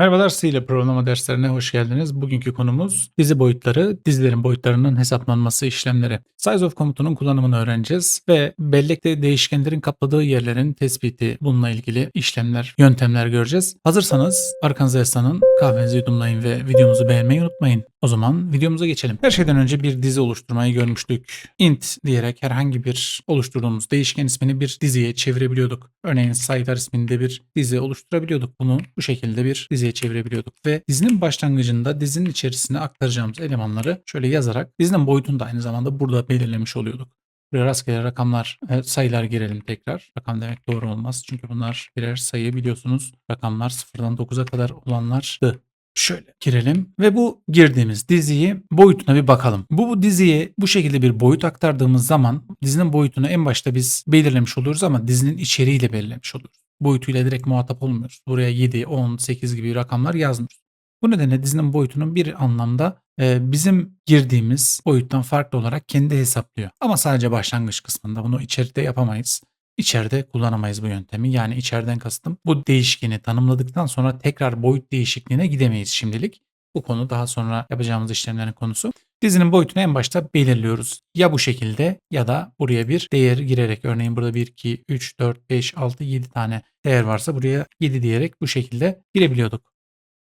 Merhabalar C ile programlama derslerine hoş geldiniz. Bugünkü konumuz dizi boyutları, dizilerin boyutlarının hesaplanması işlemleri. Size of komutunun kullanımını öğreneceğiz ve bellekte değişkenlerin kapladığı yerlerin tespiti, bununla ilgili işlemler, yöntemler göreceğiz. Hazırsanız arkanıza yaslanın, kahvenizi yudumlayın ve videomuzu beğenmeyi unutmayın. O zaman videomuza geçelim. Her şeyden önce bir dizi oluşturmayı görmüştük. int diyerek herhangi bir oluşturduğumuz değişken ismini bir diziye çevirebiliyorduk. Örneğin sayılar isminde bir dizi oluşturabiliyorduk. Bunu bu şekilde bir diziye çevirebiliyorduk. Ve dizinin başlangıcında dizinin içerisine aktaracağımız elemanları şöyle yazarak dizinin boyutunu da aynı zamanda burada belirlemiş oluyorduk. Buraya rastgele rakamlar, e, sayılar girelim tekrar. Rakam demek doğru olmaz. Çünkü bunlar birer sayı biliyorsunuz. Rakamlar 0'dan 9'a kadar olanlardı. Şöyle girelim ve bu girdiğimiz diziyi boyutuna bir bakalım. Bu, bu diziye bu şekilde bir boyut aktardığımız zaman dizinin boyutunu en başta biz belirlemiş oluyoruz ama dizinin içeriğiyle belirlemiş oluyoruz. Boyutuyla direkt muhatap olmuyoruz. Buraya 7, 10, 8 gibi rakamlar yazmıyoruz. Bu nedenle dizinin boyutunun bir anlamda e, bizim girdiğimiz boyuttan farklı olarak kendi hesaplıyor. Ama sadece başlangıç kısmında bunu içeride yapamayız. İçeride kullanamayız bu yöntemi. Yani içeriden kastım bu değişkeni tanımladıktan sonra tekrar boyut değişikliğine gidemeyiz şimdilik. Bu konu daha sonra yapacağımız işlemlerin konusu. Dizinin boyutunu en başta belirliyoruz. Ya bu şekilde ya da buraya bir değer girerek örneğin burada 1, 2, 3, 4, 5, 6, 7 tane değer varsa buraya 7 diyerek bu şekilde girebiliyorduk.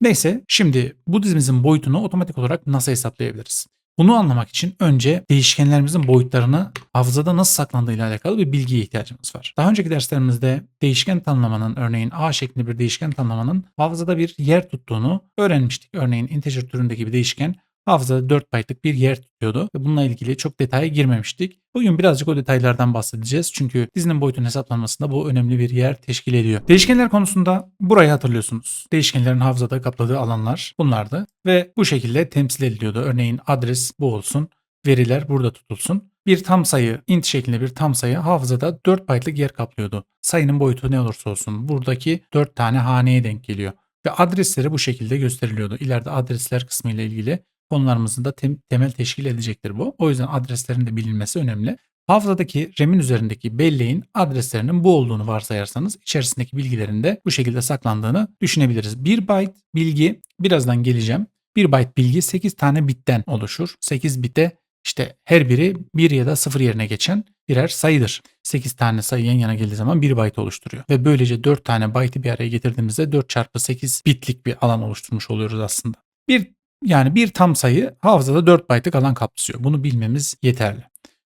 Neyse şimdi bu dizimizin boyutunu otomatik olarak nasıl hesaplayabiliriz? Bunu anlamak için önce değişkenlerimizin boyutlarını hafızada nasıl saklandığı ile alakalı bir bilgiye ihtiyacımız var. Daha önceki derslerimizde değişken tanımlamanın örneğin A şeklinde bir değişken tanımlamanın hafızada bir yer tuttuğunu öğrenmiştik. Örneğin integer türündeki bir değişken hafızada 4 byte'lık bir yer tutuyordu ve bununla ilgili çok detaya girmemiştik. Bugün birazcık o detaylardan bahsedeceğiz çünkü dizinin boyutunun hesaplanmasında bu önemli bir yer teşkil ediyor. Değişkenler konusunda burayı hatırlıyorsunuz. Değişkenlerin hafızada kapladığı alanlar bunlardı ve bu şekilde temsil ediliyordu. Örneğin adres bu olsun, veriler burada tutulsun. Bir tam sayı, int şeklinde bir tam sayı hafızada 4 byte'lık yer kaplıyordu. Sayının boyutu ne olursa olsun buradaki 4 tane haneye denk geliyor. Ve adresleri bu şekilde gösteriliyordu. İleride adresler kısmı ile ilgili konularımızın da tem- temel teşkil edecektir bu. O yüzden adreslerin de bilinmesi önemli. Hafızadaki RAM'in üzerindeki belleğin adreslerinin bu olduğunu varsayarsanız içerisindeki bilgilerin de bu şekilde saklandığını düşünebiliriz. 1 byte bilgi birazdan geleceğim. 1 byte bilgi 8 tane bitten oluşur. 8 bite işte her biri 1 ya da 0 yerine geçen birer sayıdır. 8 tane sayı yan yana geldiği zaman 1 byte oluşturuyor. Ve böylece 4 tane byte'i bir araya getirdiğimizde 4 çarpı 8 bitlik bir alan oluşturmuş oluyoruz aslında. Bir yani bir tam sayı hafızada 4 byte'lık alan kaplıyor. Bunu bilmemiz yeterli.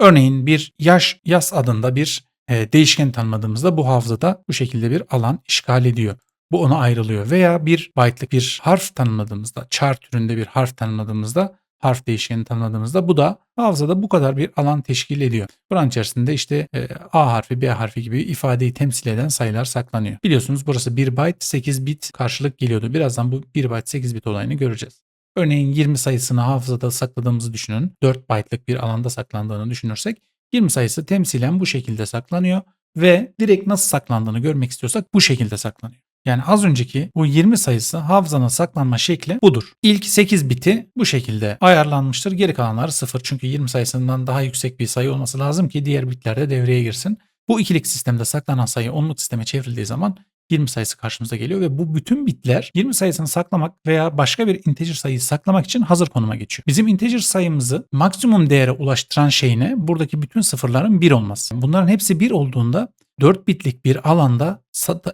Örneğin bir yaş yas adında bir e, değişken tanımladığımızda bu hafızada bu şekilde bir alan işgal ediyor. Bu ona ayrılıyor. Veya bir byte'lık bir harf tanımladığımızda, char türünde bir harf tanımladığımızda, harf değişkeni tanımladığımızda bu da hafızada bu kadar bir alan teşkil ediyor. Buranın içerisinde işte e, A harfi, B harfi gibi ifadeyi temsil eden sayılar saklanıyor. Biliyorsunuz burası 1 byte 8 bit karşılık geliyordu. Birazdan bu 1 byte 8 bit olayını göreceğiz. Örneğin 20 sayısını hafızada sakladığımızı düşünün. 4 byte'lık bir alanda saklandığını düşünürsek 20 sayısı temsilen bu şekilde saklanıyor ve direkt nasıl saklandığını görmek istiyorsak bu şekilde saklanıyor. Yani az önceki bu 20 sayısı hafızanın saklanma şekli budur. İlk 8 biti bu şekilde ayarlanmıştır. Geri kalanları 0 çünkü 20 sayısından daha yüksek bir sayı olması lazım ki diğer bitler de devreye girsin. Bu ikilik sistemde saklanan sayı onluk sisteme çevrildiği zaman 20 sayısı karşımıza geliyor ve bu bütün bitler 20 sayısını saklamak veya başka bir integer sayıyı saklamak için hazır konuma geçiyor. Bizim integer sayımızı maksimum değere ulaştıran şey ne? Buradaki bütün sıfırların 1 olması. Bunların hepsi 1 olduğunda 4 bitlik bir alanda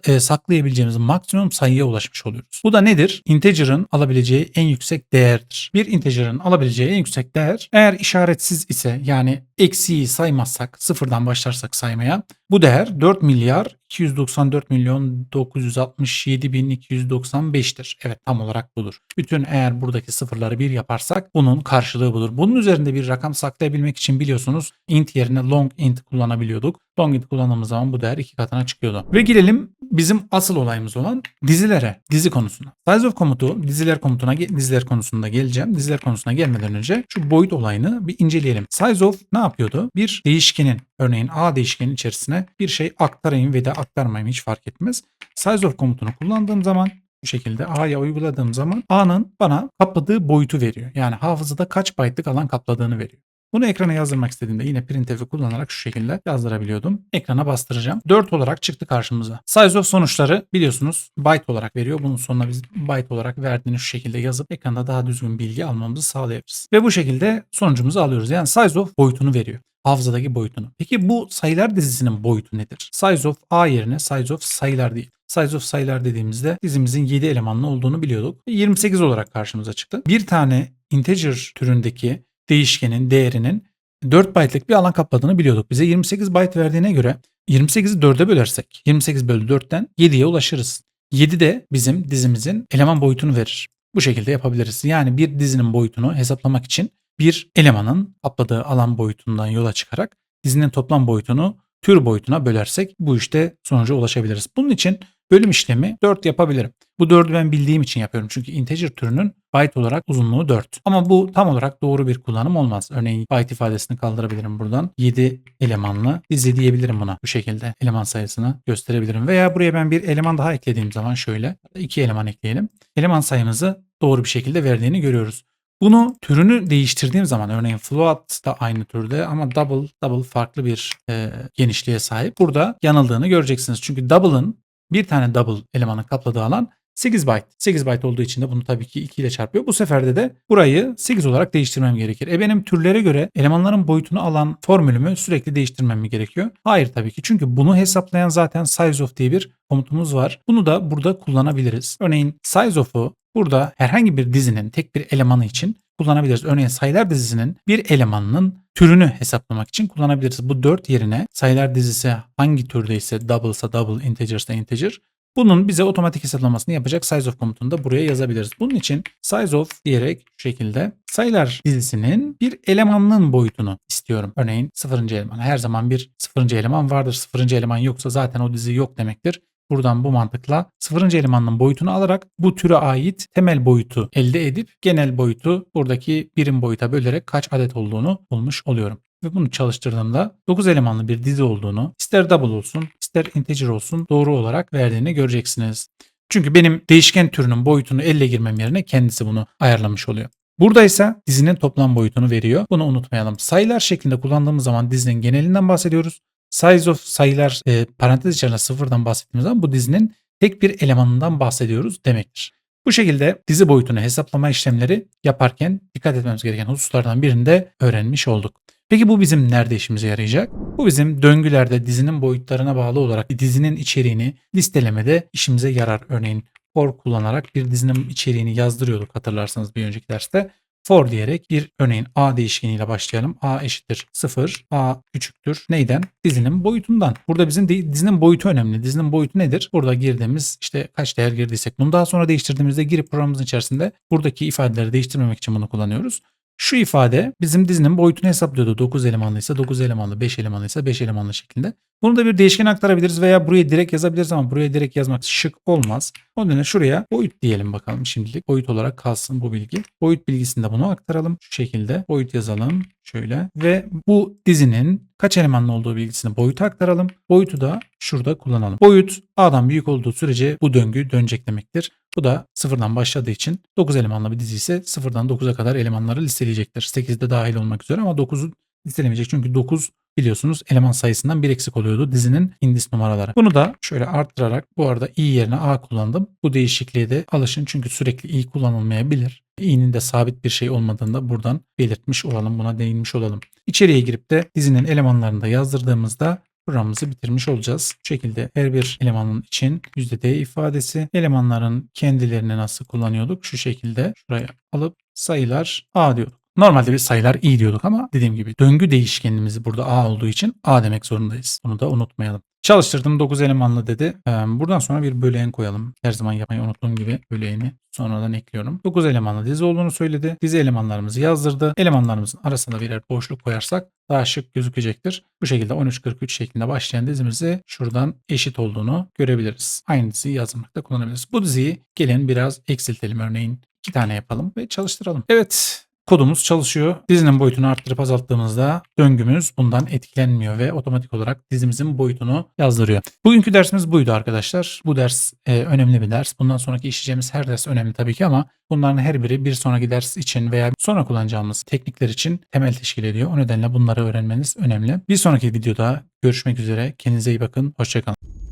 e, saklayabileceğimiz maksimum sayıya ulaşmış oluyoruz. Bu da nedir? Integer'ın alabileceği en yüksek değerdir. Bir integer'ın alabileceği en yüksek değer eğer işaretsiz ise yani eksiği saymazsak sıfırdan başlarsak saymaya bu değer 4 milyar 294 milyon 967 bin 295'tir. Evet tam olarak budur. Bütün eğer buradaki sıfırları bir yaparsak bunun karşılığı budur. Bunun üzerinde bir rakam saklayabilmek için biliyorsunuz int yerine long int kullanabiliyorduk. Long int kullandığımız zaman bu değer iki katına çıkıyordu. Ve gelelim bizim asıl olayımız olan dizilere, dizi konusuna. Size of komutu diziler komutuna diziler konusunda geleceğim. Diziler konusuna gelmeden önce şu boyut olayını bir inceleyelim. Size of ne yapıyordu? Bir değişkenin örneğin A değişkenin içerisine bir şey aktarayım ve de aktarmayayım hiç fark etmez. Size of komutunu kullandığım zaman bu şekilde A'ya uyguladığım zaman A'nın bana kapladığı boyutu veriyor. Yani hafızada kaç byte'lık alan kapladığını veriyor. Bunu ekrana yazdırmak istediğimde yine printf'i kullanarak şu şekilde yazdırabiliyordum. Ekrana bastıracağım. 4 olarak çıktı karşımıza. Size of sonuçları biliyorsunuz byte olarak veriyor. Bunun sonuna biz byte olarak verdiğini şu şekilde yazıp ekranda daha düzgün bilgi almamızı sağlayabiliriz. Ve bu şekilde sonucumuzu alıyoruz. Yani size of boyutunu veriyor hafızadaki boyutunu. Peki bu sayılar dizisinin boyutu nedir? Size of A yerine size of sayılar değil. Size of sayılar dediğimizde dizimizin 7 elemanlı olduğunu biliyorduk. 28 olarak karşımıza çıktı. Bir tane integer türündeki değişkenin değerinin 4 byte'lık bir alan kapladığını biliyorduk. Bize 28 byte verdiğine göre 28'i 4'e bölersek 28 bölü 4'ten 7'ye ulaşırız. 7 de bizim dizimizin eleman boyutunu verir. Bu şekilde yapabiliriz. Yani bir dizinin boyutunu hesaplamak için bir elemanın kapladığı alan boyutundan yola çıkarak dizinin toplam boyutunu tür boyutuna bölersek bu işte sonuca ulaşabiliriz. Bunun için bölüm işlemi 4 yapabilirim. Bu 4'ü ben bildiğim için yapıyorum. Çünkü integer türünün byte olarak uzunluğu 4. Ama bu tam olarak doğru bir kullanım olmaz. Örneğin byte ifadesini kaldırabilirim buradan. 7 elemanlı dizi diyebilirim buna. Bu şekilde eleman sayısını gösterebilirim. Veya buraya ben bir eleman daha eklediğim zaman şöyle 2 eleman ekleyelim. Eleman sayımızı doğru bir şekilde verdiğini görüyoruz. Bunu türünü değiştirdiğim zaman örneğin float da aynı türde ama double double farklı bir e, genişliğe sahip. Burada yanıldığını göreceksiniz. Çünkü double'ın bir tane double elemanın kapladığı alan 8 byte. 8 byte olduğu için de bunu tabii ki 2 ile çarpıyor. Bu seferde de burayı 8 olarak değiştirmem gerekir. E benim türlere göre elemanların boyutunu alan formülümü sürekli değiştirmem mi gerekiyor? Hayır tabii ki. Çünkü bunu hesaplayan zaten size of diye bir komutumuz var. Bunu da burada kullanabiliriz. Örneğin size of'u burada herhangi bir dizinin tek bir elemanı için kullanabiliriz. Örneğin sayılar dizisinin bir elemanının türünü hesaplamak için kullanabiliriz. Bu 4 yerine sayılar dizisi hangi türdeyse double ise double, integer ise integer bunun bize otomatik hesaplamasını yapacak size of komutunu da buraya yazabiliriz. Bunun için size of diyerek şu şekilde sayılar dizisinin bir elemanının boyutunu istiyorum. Örneğin sıfırıncı eleman. Her zaman bir sıfırıncı eleman vardır. Sıfırıncı eleman yoksa zaten o dizi yok demektir. Buradan bu mantıkla sıfırıncı elemanın boyutunu alarak bu türe ait temel boyutu elde edip genel boyutu buradaki birim boyuta bölerek kaç adet olduğunu bulmuş oluyorum. Ve bunu çalıştırdığımda 9 elemanlı bir dizi olduğunu ister double olsun ister integer olsun doğru olarak verdiğini göreceksiniz. Çünkü benim değişken türünün boyutunu elle girmem yerine kendisi bunu ayarlamış oluyor. Burada ise dizinin toplam boyutunu veriyor. Bunu unutmayalım. Sayılar şeklinde kullandığımız zaman dizinin genelinden bahsediyoruz. Size of sayılar e, parantez içerisinde sıfırdan bahsettiğimiz zaman bu dizinin tek bir elemanından bahsediyoruz demektir. Bu şekilde dizi boyutunu hesaplama işlemleri yaparken dikkat etmemiz gereken hususlardan birini de öğrenmiş olduk. Peki bu bizim nerede işimize yarayacak? Bu bizim döngülerde dizinin boyutlarına bağlı olarak dizinin içeriğini listelemede işimize yarar. Örneğin for kullanarak bir dizinin içeriğini yazdırıyorduk hatırlarsanız bir önceki derste for diyerek bir örneğin a değişkeniyle başlayalım. a eşittir 0, a küçüktür. Neyden? Dizinin boyutundan. Burada bizim dizinin boyutu önemli. Dizinin boyutu nedir? Burada girdiğimiz işte kaç değer girdiysek bunu daha sonra değiştirdiğimizde girip programımızın içerisinde buradaki ifadeleri değiştirmemek için bunu kullanıyoruz. Şu ifade bizim dizinin boyutunu hesaplıyordu. 9 elemanlıysa 9 elemanlı, 5 elemanlıysa 5 elemanlı şeklinde. Bunu da bir değişken aktarabiliriz veya buraya direkt yazabiliriz ama buraya direkt yazmak şık olmaz. O nedenle şuraya boyut diyelim bakalım şimdilik. Boyut olarak kalsın bu bilgi. Boyut bilgisinde bunu aktaralım. Şu şekilde boyut yazalım. Şöyle ve bu dizinin kaç elemanlı olduğu bilgisini boyuta aktaralım. Boyutu da şurada kullanalım. Boyut A'dan büyük olduğu sürece bu döngü dönecek demektir. Bu da sıfırdan başladığı için 9 elemanlı bir dizi ise sıfırdan 9'a kadar elemanları listeleyecektir. 8 de dahil olmak üzere ama 9'u listelemeyecek. Çünkü 9 biliyorsunuz eleman sayısından bir eksik oluyordu dizinin indis numaraları. Bunu da şöyle arttırarak bu arada i yerine a kullandım. Bu değişikliğe de alışın çünkü sürekli i kullanılmayabilir. i'nin de sabit bir şey olmadığında buradan belirtmiş olalım buna değinmiş olalım. İçeriye girip de dizinin elemanlarını da yazdırdığımızda programımızı bitirmiş olacağız. Bu şekilde her bir elemanın için %D ifadesi elemanların kendilerini nasıl kullanıyorduk? Şu şekilde şuraya alıp sayılar A diyorduk. Normalde biz sayılar i diyorduk ama dediğim gibi döngü değişkenimiz burada a olduğu için a demek zorundayız. Bunu da unutmayalım. Çalıştırdım 9 elemanlı dedi. Buradan sonra bir böleğen koyalım. Her zaman yapmayı unuttuğum gibi böleğeni sonradan ekliyorum. 9 elemanlı dizi olduğunu söyledi. Dizi elemanlarımızı yazdırdı. Elemanlarımızın arasında birer boşluk koyarsak daha şık gözükecektir. Bu şekilde 13-43 şeklinde başlayan dizimizi şuradan eşit olduğunu görebiliriz. Aynı diziyi yazmakta kullanabiliriz. Bu diziyi gelin biraz eksiltelim örneğin. iki tane yapalım ve çalıştıralım. Evet kodumuz çalışıyor. Dizinin boyutunu arttırıp azalttığımızda döngümüz bundan etkilenmiyor ve otomatik olarak dizimizin boyutunu yazdırıyor. Bugünkü dersimiz buydu arkadaşlar. Bu ders e, önemli bir ders. Bundan sonraki işleyeceğimiz her ders önemli tabii ki ama bunların her biri bir sonraki ders için veya sonra kullanacağımız teknikler için temel teşkil ediyor. O nedenle bunları öğrenmeniz önemli. Bir sonraki videoda görüşmek üzere. Kendinize iyi bakın. Hoşçakalın.